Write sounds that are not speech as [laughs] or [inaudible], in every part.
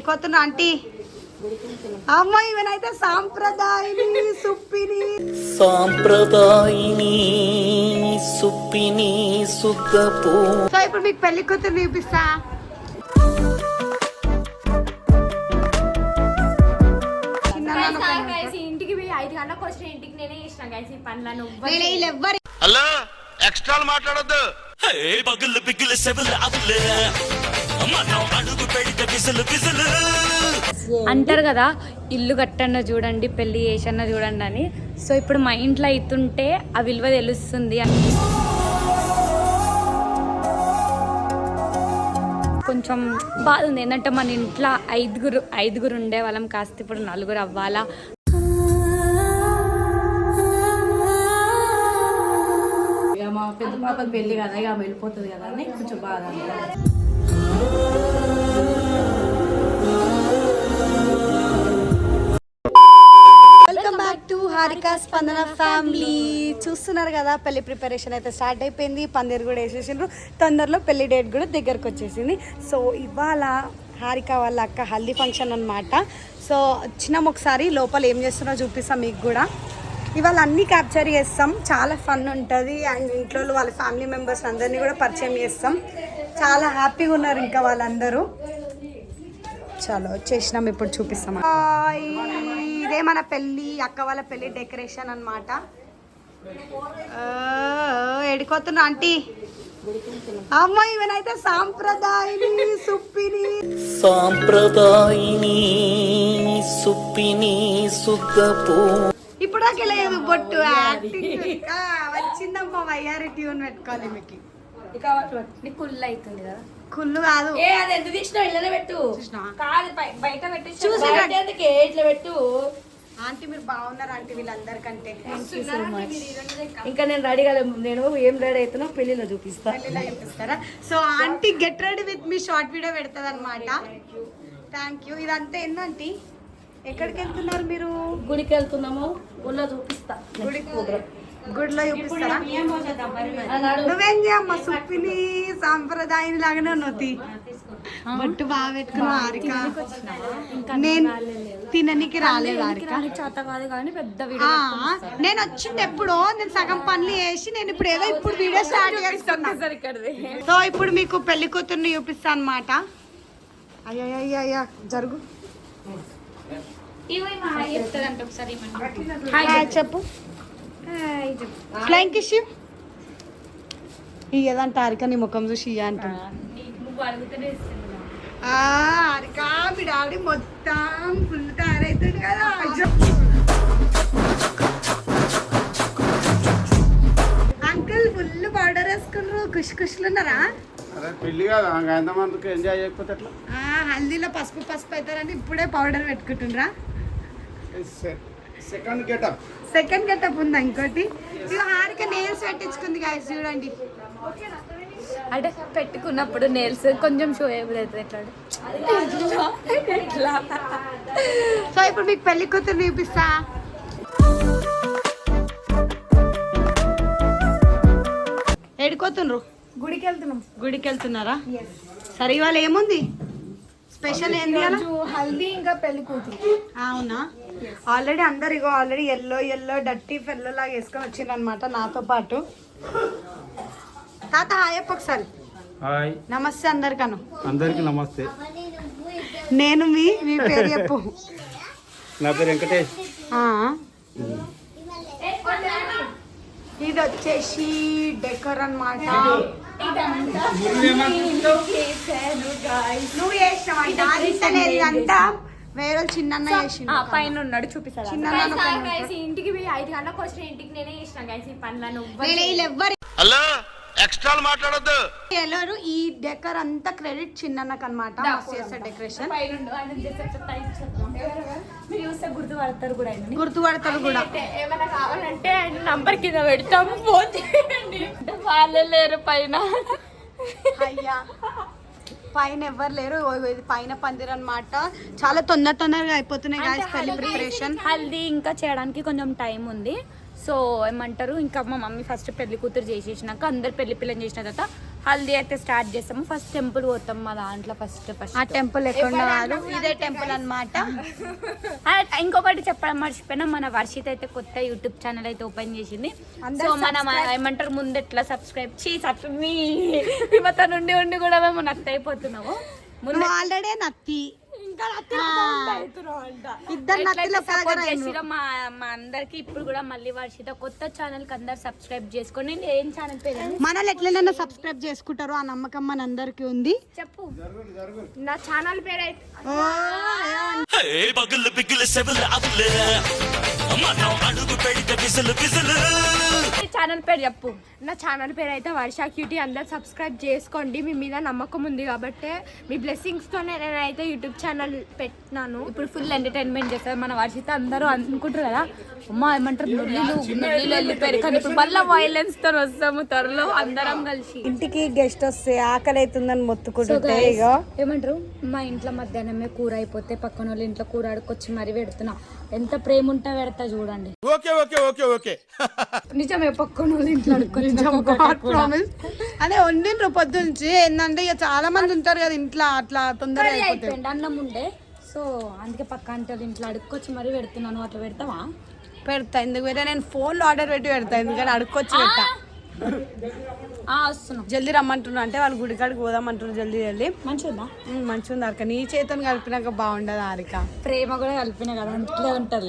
ఎడిపోతున్నా aunty. అమ్మ ఇవనైతే సాంప్రదాయని సుప్పిని. సాంప్రదాయిని సుప్పిని సుద్దపూ so ఇప్పుడు మీకు పెళ్ళి కూతురు చూపిస్తా. ఇంటికి పోయి ఐదు గంటలకు వచ్చిన ఇంటికి నేనే చేసిన గైస్ ఈ పనులను హలో ఎక్స్ట్రాలు మాట్లాడొద్దు. పగులు బిగులు సెవులు అవులే అంటారు కదా ఇల్లు కట్టన్న చూడండి పెళ్ళి చేసన్న చూడండి అని. సో ఇప్పుడు మా ఇంట్లో అవుతుంటే ఆ విలువ తెలుస్తుంది కొంచెం బాధ ఉంది. ఏంటంటే మన ఇంట్లో ఐదుగురు ఐదుగురు ఉండే వాళ్ళం కాస్త ఇప్పుడు నలుగురు అవ్వాలా? ఇక మా పెద్ద పాపకి పెళ్ళి కదా ఇక ఆమె వెళ్ళిపోతుంది కదా అని కొంచెం బాధ హారిక స్పందన ఫ్యామిలీ చూస్తున్నారు కదా పెళ్ళి ప్రిపరేషన్ అయితే స్టార్ట్ అయిపోయింది. పందిరు కూడా వేసేసిండ్రు. తొందరలో పెళ్ళి డేట్ కూడా దగ్గరకు వచ్చేసింది. సో ఇవాళ హారిక వాళ్ళ అక్క హల్దీ ఫంక్షన్ అనమాట సో వచ్చినాం ఒకసారి లోపల ఏం చేస్తున్నా చూపిస్తాం మీకు కూడా. ఇవాళ అన్నీ క్యాప్చర్ చేస్తాం. చాలా ఫన్ ఉంటుంది. అండ్ ఇంట్లో వాళ్ళ ఫ్యామిలీ మెంబర్స్ అందరినీ కూడా పరిచయం చేస్తాం. చాలా హ్యాపీగా ఉన్నారు ఇంకా వాళ్ళందరూ. చలో వచ్చేసినాం ఇప్పుడు చూపిస్తాం. ఇదే మన పెళ్ళి అక్క వాళ్ళ పెళ్ళి డెకరేషన్ అనమాట ఎడిపోతున్నా ఆంటీ. అమ్మ ఇవనైతే సాంప్రదాయని సుప్పిని. సాంప్రదాయిని సుప్పిని సుద్దపూ ఇప్పుడు లేదు బొట్టు యాక్టింగ్ వచ్చిందమ్మా వయ్యారి ట్యూన్ పెట్టుకోవాలి మీకు. ఇక. నీకు కుళ్ళు అవుతుంది కదా. కుళ్ళు కాదు. ఏ అది ఎంత తీసినావు ఇళ్ళనే పెట్టు? కాదు బయ- బయట పెట్టి చూసి బయట ఎందుకే? ఇట్లా పెట్టు? ఆంటీ మీరు బాగున్నారు ఆంటీ వీళ్ళందరికంటే? ఇంకా నేను రెడీ కాలే నేను ఏం రెడీ అవుతున్నా పెళ్ళిలో చూపిస్తా. పెళ్ళిలో చూపిస్తారా? So aunty get ready with me short video పెడుతుంది అనమాట థ్యాంక్ యూ ఇదంతా ఏందంటీ? ఎక్కడికి వెళ్తున్నారు మీరు? గుడికి వెళ్తున్నాము ఊళ్ళో చూపిస్తా గుడికి గుడిలో చూపిస్తారా? నువ్వేం చేయమ్మా సుప్పిని సాంప్రదాయం లాగానే ఉన్నది బొట్టు బాగా పెట్టుకున్నావు హారిక. నేను తిననికి రాలేదు హారిక. చేత కాదు కానీ పెద్ద ఆ, నేను వచ్చింది ఎప్పుడో నేను సగం పనులు చేసి నేను ఇప్పుడు ఏదో ఇప్పుడు వీడియో స్టార్ట్ చేస్తున్నా. సో ఇప్పుడు మీకు పెళ్ళి కూతుర్ని చూపిస్తా అనమాట అయ్యా అయ్యా జరుగు చెప్తాదంట ఒకసారి హాయ్ చెప్పు. ఫ్లైంగ్ కిష్ ఇయ్యదంట హారిక నీ ముఖం చూసి ఇయ్య అంట హారిక మీ డాడీ మొత్తం ఫుల్ తయారైతుంది కదా. అంకుల్ ఫుల్ పౌడర్ వేసుకున్నారు. ఖుషి ఖుషిలు ఉన్నారా? పెళ్ళి కాదు. ఎంతమందికి ఎంజాయ్ చేయకపోతే హల్దీలో పసుపు పసుపు అవుతారని ఇప్పుడే పౌడర్ పెట్టుకుంటుండ్రా. సెకండ్ గెటప్ సెకండ్ గెటప్ ఉందా ఇంకోటి? ఇక హారిక నేల్స్ పెట్టించుకుంది గాయస్ చూడండి. అంటే పెట్టుకున్నప్పుడు నేల్స్ కొంచెం షో అవుతుంది ఎట్లా ఎట్లా? సో ఇప్పుడు మీకు పెళ్ళి కూతురు చూపిస్తా. ఎడుకోతుండ్రు గుడికి వెళ్తున్నాం గుడికి వెళ్తున్నారా సరే ఇవాళ ఏముంది? స్పెషల్ ఏంది అలా హల్దీ ఇంకా పెళ్ళి కూతురు. అవునా? ఆల్రెడీ అందరు ఇగో ఆల్రెడీ ఎల్లో ఎల్లో డట్టి ఫెల్లో లాగా వేసుకొని అనమాట నాతో పాటు. తాత హాయ్ ఒకసారి. హాయ్. నమస్తే అందరికను. అందరికీ నమస్తే. నేను మీ మీ పేరు చెప్పు. నా పేరు వెంకటేష్. ఆ. ఇది వచ్చేసి డెకర్ అన్నమాట. నువ్వు చేసినావంట అంతా వేరే చిన్న పైన ఉన్నాడు చూపిస్తాడు ఇంటికి ఐదు గంటలకు వచ్చిన ఇంటికి నేనే చేసిన గైస్ ఈ పనులను వీళ్ళెవ్వరు హలో ఎక్స్ట్రాలు మాట్లాడొద్దు. ఎవరు ఈ డెకర్ అంతా క్రెడిట్ చిన్నన్నకు అనమాట డెకరేషన్ గుర్తుపడతారు కూడా ఆయన గుర్తుపడతారు కూడా. ఏమైనా కావాలంటే ఆయన నంబర్ కింద పెడతాం ఫోన్ చేయండి. వాళ్ళే లేరు పైన. అయ్యా. [laughs] పైన ఎవ్వరు లేరు. ఇది పైన పందిరు అనమాట చాలా తొందర తొందరగా అయిపోతున్నాయి గాయస్ పెళ్ళి ప్రిపరేషన్ హల్దీ ఇంకా చేయడానికి కొంచెం టైం ఉంది. సో ఏమంటారు? ఇంకా మా మమ్మీ ఫస్ట్ పెళ్ళి కూతురు చేసేసినాక అందరు పెళ్ళి పిల్లని చేసిన తర్వాత హల్దీ అయితే స్టార్ట్ చేస్తాము. ఫస్ట్ టెంపుల్ పోతాం మా దాంట్లో ఫస్ట్ ఫస్ట్. ఆ టెంపుల్ ఎక్కడ ఇదే టెంపుల్ అన్నమాట. ఆ, ఇంకొకటి చెప్పడం మర్చిపోయినా మన వర్షిత్ అయితే కొత్త యూట్యూబ్ ఛానల్ అయితే ఓపెన్ చేసింది. సో మనం ఏమంటారు ముందు ఎట్లా సబ్స్క్రైబ్ చీ సబ్స్క్రైబ్ ఇవత నుండి ఉండి కూడా మేము నత్త అయిపోతున్నాము. ముందు ఆల్రెడీ నత్తి. ఇద్దరు నత్తిలో సపోర్ట్ చేసిరో మా మా అందరికి ఇప్పుడు కూడా మళ్ళీ వర్షిత కొత్త ఛానల్కి అందరు సబ్స్క్రైబ్ చేసుకోండి ఏం ఛానల్ పేరు మనల్ని ఎట్లైనా సబ్స్క్రైబ్ చేసుకుంటారో ఆ నమ్మకం మన అందరికి ఉంది. చెప్పు. నా ఛానల్ పేరు అయితే సెవులు అవులే మనం అడుగు పెడితే విసులు విసులు. ఛానల్ పేరు చెప్పు. నా ఛానల్ పేరు అయితే వర్షా క్యూటీ. అందరు సబ్స్క్రైబ్ చేసుకోండి. మీ మీద నమ్మకం ఉంది కాబట్టి మీ బ్లెస్సింగ్స్తోనే నేనైతే యూట్యూబ్ ఛానల్ పెట్టినాను. ఇప్పుడు ఫుల్ ఎంటర్టైన్మెంట్ చేస్తారు. మన వర్షిత అందరూ అనుకుంటారు కదా. అమ్మా ఏమంటారు? నుల్లిలు నుల్లిలు వెళ్ళిపోయారు కానీ ఇప్పుడు మళ్ళీ వైలెన్స్తో వస్తాము. త్వరలో అందరం కలిసి. ఇంటికి గెస్ట్ వస్తే ఆకలి అవుతుందని మొత్తుకుంటుంటే ఇగో. ఏమంటారు? మా ఇంట్లో మధ్యాహ్నమే కూర అయిపోతే పక్కన వాళ్ళ ఇంట్లో కూర ఆడుకొచ్చి మరీ పెడుతున్నా. ఎంత ప్రేమ ఉంటే పెడతా చూడండి. Okay okay okay okay. [laughs] నిజమే పక్కన అదే వండిండ్రు పొద్దు నుంచి ఏంటంటే ఇక చాలా మంది ఉంటారు కదా ఇంట్లో అట్లా తొందరగా అయిపోయింది అన్నం ఉండే. సో అందుకే పక్క అంటే వాళ్ళ ఇంట్లో అడుక్కొచ్చి మరీ పెడుతున్నాను అట్లా పెడతావా? పెడతా ఎందుకు పెడతా? నేను ఫోన్లో ఆర్డర్ పెట్టి పెడతా ఎందుకంటే అడుక్కొచ్చి పెడతా జల్దీ రమ్మంటున్నా. అంటే వాళ్ళు గుడికాడికి పోదామంటున్నారు జల్దీ జల్దీ. మంచిగా మంచిగా ఉంది అరక. నీ చేతను కలిపినాక బాగుండదు అరిక? ప్రేమ కూడా కలిపిన కదా ఉంటారు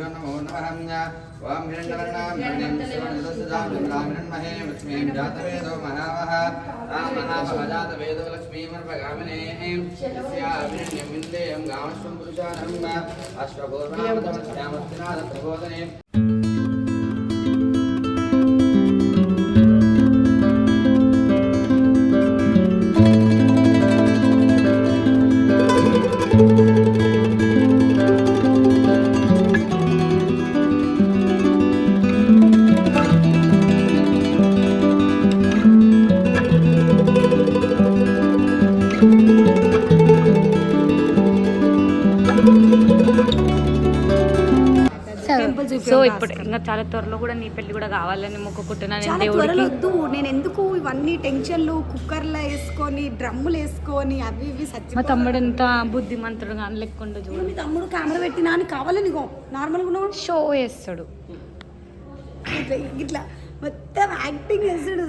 दीर्घादेवताभ्यो नमो नमः वां हिरण्यवर्णां हिरण्यं सुवर्णदस्सुजां विम्लामिरण्महे लक्ष्मीं जातवेदो महावः रामः जातवेदो लक्ष्मीमर्पगामिने यस्याभिरण्यं विन्देयं गामश्वं पुरुषानम् अश्वपूर्वामतमस्यामस्तिनाथप्रबोधने ఇంకా చాలా త్వరలో కూడా నీ పెళ్ళి కూడా కావాలని మొక్కుకుంటున్నాను త్వరలో వద్దు. నేను ఎందుకు ఇవన్నీ టెన్షన్లు కుక్కర్లో వేసుకొని డ్రమ్ములు వేసుకొని అవి ఇవి మా సచ్చి తమ్ముడు ఎంత బుద్ధిమంతుడు కానీ లెక్కుండో చూడు. మీ తమ్ముడు కెమెరా పెట్టినా అని కావాలని నార్మల్గా షో వేస్తాడు. ఇట్లా ఇట్లా. మొత్తం యాక్టింగ్ చేస్తాడు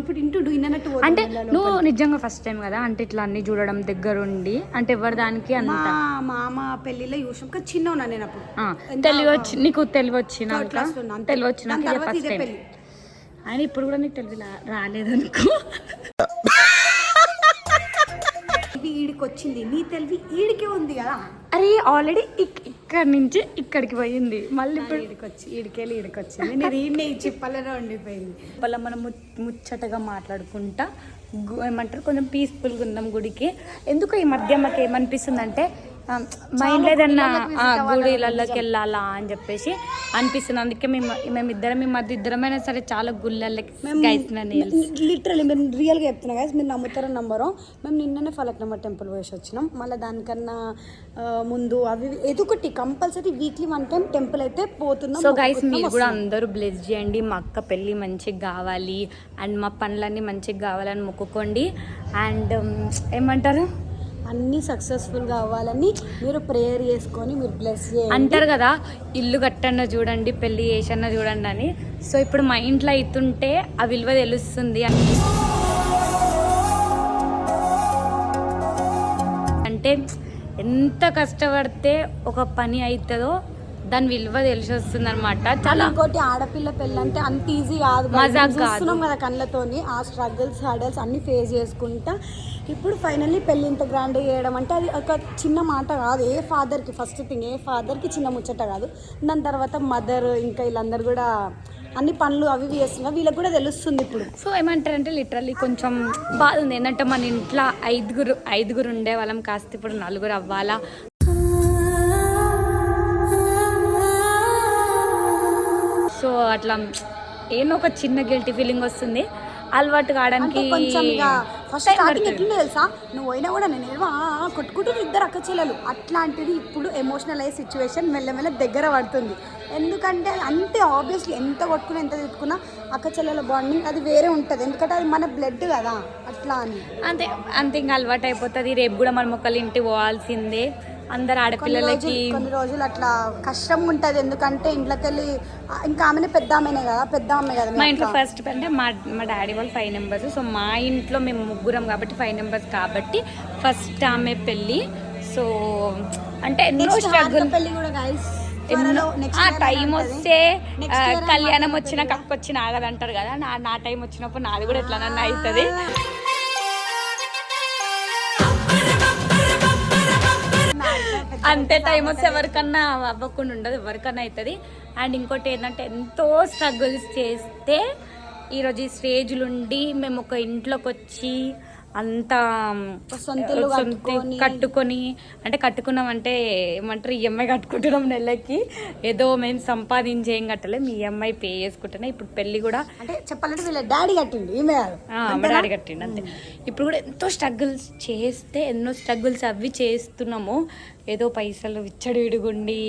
ఇప్పుడు ఇంటూ ఇన్నట్టు అంటే. నువ్వు నిజంగా ఫస్ట్ టైం కదా? అంటే ఇట్లా అన్ని చూడడం దగ్గరుండి అంటే ఎవరి దానికి అంత? మామ పెళ్ళిలో చూసాం కానీ చిన్న ఉన్నా నేను అప్పుడు. తెలివి వచ్చి నీకు తెలివి అంతే. తెలివి తర్వాత ఫస్ట్ టైం. ఆయన ఇప్పుడు కూడా నీకు తెలివి రాలేదనుకో ఈడికి వచ్చింది. నీ తెలివి ఈడికే ఉంది కదా? అరే ఆల్రెడీ ఇక్కడ నుంచి ఇక్కడికి పోయింది. మళ్ళీ ఇప్పుడు ఈడికి వచ్చి ఇడికొచ్చింది వచ్చింది నేను ఈడనే ఈ ఉండిపోయింది. వాళ్ళ మనం ముచ్చటగా మాట్లాడుకుంటా గు- ఏమంటారు? కొంచెం పీస్ఫుల్గా ఉందాం గుడికి. ఎందుకు ఈ మధ్య మాకు ఏమనిపిస్తుంది అంటే మైండ్ ఏదన్నా ఆ గుడిలలోకి వెళ్ళాలా అని చెప్పేసి అనిపిస్తుంది. అందుకే మేము మేమిద్దరం మీ మధ్య ఇద్దరమైనా సరే చాలా గుళ్ళకి గైస్ లిటరలీ మేము రియల్గా చెప్తున్నా గైస్ మీరు నమ్ముతారో నమ్మరో మేము నిన్ననే ఫలక్నమ్మ టెంపుల్ పోయేసి వచ్చినాం. మళ్ళీ దానికన్నా ముందు అవి ఏదో ఒకటి compulsory weekly one time temple అయితే పోతున్నాం సో గైస్ మీరు కూడా. అందరూ బ్లెస్ చేయండి. మా అక్క పెళ్ళి మంచిగా కావాలి. అండ్ మా పనులన్నీ మంచిగా కావాలని మొక్కుకోండి. అండ్ ఏమంటారు? అన్నీ సక్సెస్ఫుల్గా అవ్వాలని మీరు ప్రేయర్ చేసుకొని మీరు బ్లెస్ చేయండి. అంటారు కదా ఇల్లు కట్టన్న చూడండి పెళ్ళి చేసన్న చూడండి అని. సో ఇప్పుడు మా ఇంట్లో అవుతుంటే ఆ విలువ తెలుస్తుంది అంటే ఎంత కష్టపడితే ఒక పని అవుతుందో దాని విలువ తెలిసి వస్తుంది అనమాట చాలా ఇంకోటి ఆడపిల్ల పెళ్ళి అంటే అంత ఈజీ కాదు. చూస్తున్నాం కదా. కళ్ళతోని ఆ స్ట్రగుల్స్ హడల్స్ అన్ని ఫేస్ చేసుకుంటా ఇప్పుడు ఫైనల్లీ పెళ్ళి ఇంత గ్రాండ్ చేయడం అంటే అది ఒక చిన్న మాట కాదు. ఏ ఫాదర్కి ఫస్ట్ థింగ్ ఏ ఫాదర్కి చిన్న ముచ్చట కాదు. దాని తర్వాత మదర్ ఇంకా వీళ్ళందరూ కూడా అన్ని పనులు అవి ఇవి చేస్తున్నారు. వీళ్ళకి కూడా తెలుస్తుంది ఇప్పుడు. సో ఏమంటారంటే లిటరల్లీ కొంచెం బాధ ఉంది. ఏంటంటే మన ఇంట్లో ఐదుగురు ఐదుగురు ఉండే వాళ్ళం. కాస్త ఇప్పుడు నలుగురు అవ్వాలా? సో అట్లా ఏమో ఒక చిన్న గిల్టీ ఫీలింగ్ వస్తుంది. అలవాటు అంటే కావడానికి కొంచెం ఫస్ట్ స్టార్టింగ్. ఎట్లుండే తెలుసా? నువ్వు అయినా కూడా నేను ఏమో ఆ, కొట్టుకుంటున్నారు ఇద్దరు అక్క చెల్లెలు. అట్లాంటిది ఇప్పుడు ఎమోషనల్ అయ్యే సిచ్యువేషన్ మెల్లమెల్ల దగ్గర పడుతుంది. ఎందుకంటే అంతే ఆబ్వియస్లీ ఎంత కొట్టుకున్నా ఎంత తిట్టుకున్నా అక్క చెల్లెల బాండింగ్ అది వేరే ఉంటుంది. ఎందుకంటే అది మన బ్లడ్ కదా. అట్లా అని. అంతే అంతే ఇంకా అలవాటు అయిపోతుంది రేపు కూడా మనం ఒకళ్ళ ఇంటికి పోవాల్సిందే. అందరు ఆడపిల్లలకి కొన్ని రోజులు అట్లా కష్టం ఉంటుంది. ఎందుకంటే ఇంట్లోకి వెళ్ళి ఇంకా ఆమెనే పెద్ద ఆమెనే కదా పెద్ద ఆమె కదా మీ ఇంట్లో. ఫస్ట్ అంటే మా మా డాడీ వాళ్ళు ఫైవ్ నెంబర్స్ సో మా ఇంట్లో మేము ముగ్గురం కాబట్టి ఫైవ్ నెంబర్స్ కాబట్టి ఫస్ట్ ఆమె పెళ్ళి. సో అంటే ఎన్నో స్ట్రగుల్ పెళ్ళి కూడా. ఎన్నో next ఆ టైం వస్తే కళ్యాణం వచ్చిన కక్క వచ్చిన ఆగదంటారు కదా నా నా టైం వచ్చినప్పుడు నాది కూడా ఎట్లనన్నా అవుతుంది? అంతే టైం వస్తే ఎవరికన్నా అవ్వకుండా ఉండదు ఎవరికన్నా అవుతుంది అండ్ ఇంకోటి ఏంటంటే ఎంతో స్ట్రగుల్స్ చేస్తే ఈరోజు ఈ స్టేజ్లుండి మేము ఒక ఇంట్లోకి వచ్చి అంత కట్టుకొని. అంటే కట్టుకున్నాం అంటే ఏమంటారు ఈఎంఐ కట్టుకుంటున్నాం నెలకి. ఏదో మేము సంపాదించి కట్టలే మీ ఈఎంఐ పే చేసుకుంటేనే ఇప్పుడు పెళ్ళి కూడా అంటే చెప్పాలంటే వీళ్ళ డాడీ కట్టిండు ఈమె డాడీ కట్టిండు అంతే. ఇప్పుడు కూడా ఎంతో స్ట్రగుల్స్ చేస్తే ఎన్నో స్ట్రగుల్స్ అవి చేస్తున్నాము. ఏదో పైసలు విచ్చడి విడుగుండి.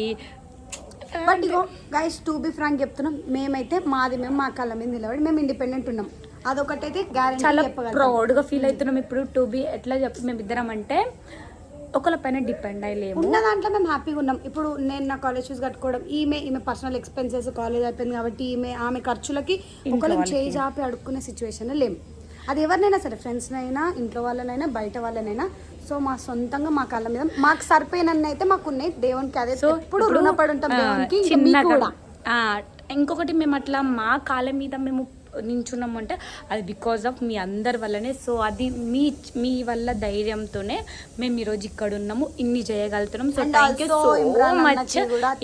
బట్ ఇగో గైస్ టు బి ఫ్రాంక్ చెప్తున్నాం మేమైతే మాది మేము మా కళ్ళ మీద నిలబడి మేము ఇండిపెండెంట్ ఉన్నాం. అదొకటైతే చాలా ప్రౌడ్గా ఫీల్ అవుతున్నాం ఇప్పుడు టు బి ఎట్లా చెప్పి మేము ఇద్దరం అంటే ఒకళ్ళ పైన డిపెండ్ అయ్యలేము. ఉన్న దాంట్లో మేము హ్యాపీగా ఉన్నాం. ఇప్పుడు నేను నా కాలేజ్ ఫీజు కట్టుకోవడం ఈమె ఈమె పర్సనల్ ఎక్స్పెన్సెస్ కాలేజ్ అయిపోయింది కాబట్టి ఈమె ఆమె ఖర్చులకి ఒకళ్ళకి చేయి చాపి అడుక్కునే సిచ్యువేషన్ లేము. అది ఎవరినైనా సరే ఫ్రెండ్స్నైనా ఇంట్లో వాళ్ళనైనా బయట వాళ్ళనైనా సో మా సొంతంగా మా కళ్ళ మీద మాకు సరిపోయినన్ని అయితే మాకు ఉన్నాయి. దేవునికి అదే సో ఇప్పుడు, రుణపడి ఉంటాం దేవునికి చిన్నగా ఇంకొకటి మేము అట్లా మా కాళ్ళ మీద మేము నించున్నాము అంటే అది బికాజ్ ఆఫ్ మీ అందరి వల్లనే. సో అది మీ మీ వల్ల ధైర్యంతోనే మేము ఈరోజు ఇక్కడ ఉన్నాము. ఇన్ని చేయగలుగుతున్నాం. So thank you so Imran much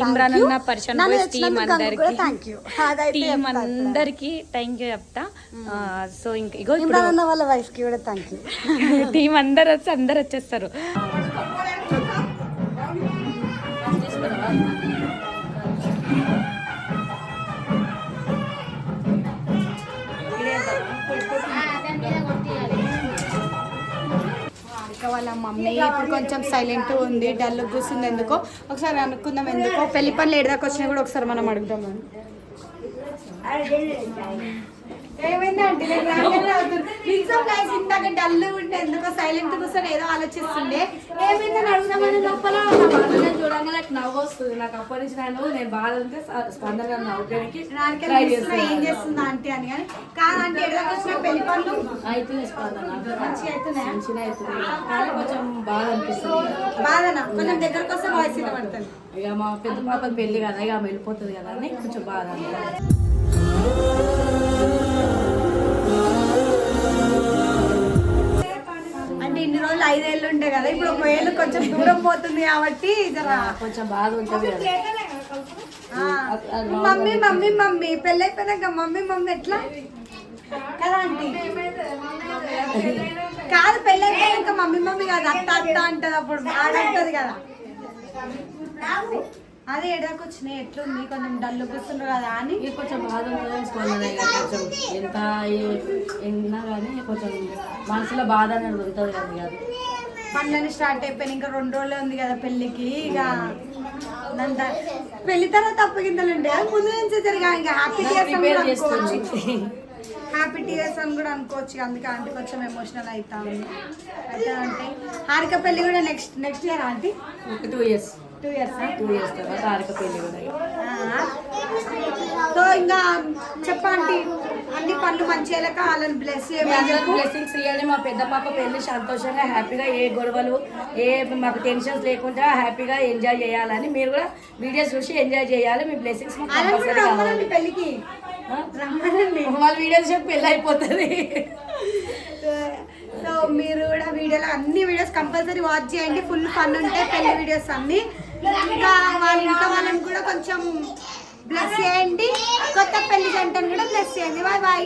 Imran. అన్న పర్సన్ నన్ను బాయ్స్ టీం తెచ్చినందుకు అందుకు కూడా అందరికి. thank you. అదైతే టీం చెప్తా ఇప్పుడు. అందరికి థ్యాంక్ యూ చెప్తా. సో ఇంక ఇగో ఇప్పుడు ఇమ్రాన్ అన్న వాళ్ళ వైఫ్కి కూడా థ్యాంక్ యూ టీం అందరు వచ్చి అందరు వచ్చేస్తారు. ఇంకా వాళ్ళ మమ్మీ ఇప్పుడు కొంచెం సైలెంట్ ఉంది డల్ కూర్చుంది ఎందుకో. ఒకసారి అనుకుందాం ఎందుకో. పెళ్ళి పనులు దాకా వచ్చినా కూడా ఒకసారి మనం అడుగుదాం మనం ఏమైంది అంటే నిజం గైస్ ఇందాక డల్ ఉంటే ఎందుకో సైలెంట్ కూర్చొని ఏదో ఆలోచిస్తుండే. ఏమైందని అడుగుదామని లోపల చూడంగానే నాకు నవ్వు వస్తుంది. నాకు అప్పటి నుంచి నేను నేను బాధ ఉంటే స్పందన నవ్వడానికి ఏం చేస్తుంది అని కానీ. కాదంటే ఏడాకి వచ్చిన పెళ్ళి పనులు? అవుతుంది స్పందన. మంచిగా అవుతున్నాయా మంచిగా అవుతుంది కానీ కొంచెం బాధ అనిపిస్తుంది. బాధనా? కొంచెం దగ్గరకు వస్తే వాయిస్ ఇక మా పెద్ద పాప పెళ్ళి కదా ఇక వెళ్ళిపోతుంది కదా అని కొంచెం బాధ ఐదేళ్ళు ఉండే కదా ఇప్పుడు ఒక ఏళ్ళు కొంచెం దూరం పోతుంది కాబట్టి జర. కొంచెం బాధ ఉంటుంది కదా. ఆ, మమ్మీ మమ్మీ మమ్మీ పెళ్ళి అయిపోయినాక మమ్మీ మమ్మీ ఎట్లా? కదా ఆంటీ. కాదు పెళ్ళి అయిపోయినాక మమ్మీ మమ్మీ కాదు అత్త అత్త అంటది అప్పుడు ఆడంటది కదా. అదే ఎడాకి వచ్చినాయి ఎట్లుంది కొంచెం డల్లు కూర్చున్నారు కదా అని? కొంచెం బాధ ఉంటుంది కొంచెం ఎంత ఎన్నా కానీ కొంచెం మనసులో బాధ అనేది ఉంటుంది కదా ఇక. అది. పనులని స్టార్ట్ అయిపోయినాయి ఇంకా రెండు రోజులే ఉంది కదా పెళ్ళికి ఇక పెళ్ళి తర్వాత అప్పగింతలు ఉండే ముందు నుంచి జరిగా ఇంకా హ్యాపీ టీయర్స్ అని కూడా అనుకోవచ్చు. హ్యాపీ టీయర్స్ అని కూడా అనుకోవచ్చు అందుకే ఆంటీ కొంచెం ఎమోషనల్ అవుతా ఉంది అయితే అంటే హారిక పెళ్ళి కూడా నెక్స్ట్ నెక్స్ట్ ఇయర్ ఆంటీ ఒక two years two years two years తర్వాత ఆరిక పెళ్ళి కూడా ఇక. సో ఇంకా చెప్పండి అన్ని పనులు మంచిగా వెళ్ళక వాళ్ళని బ్లెస్ బ్లెస్సింగ్స్ ఇవ్వాలి మా పెద్ద పాప పెళ్ళి సంతోషంగా హ్యాపీగా ఏ గొడవలు ఏ మాకు టెన్షన్స్ లేకుండా హ్యాపీగా ఎంజాయ్ చేయాలని మీరు కూడా వీడియోస్ చూసి ఎంజాయ్ చేయాలి. మీ బ్లెస్సింగ్స్ పెళ్ళికి. వాళ్ళ వీడియోస్ చూసి పెళ్ళి అయిపోతుంది. సో మీరు కూడా వీడియోలో అన్ని వీడియోస్ కంపల్సరీ వాచ్ చేయండి. ఫుల్ ఫన్ ఉంటాయి పెళ్ళి వీడియోస్ అన్ని. ఇంకా వాళ్ళ ఇంట్లో వాళ్ళని కూడా కొంచెం బ్లెస్ చేయండి. కొత్త పెళ్ళి జంటను కూడా బ్లెస్ చేయండి. Bye bye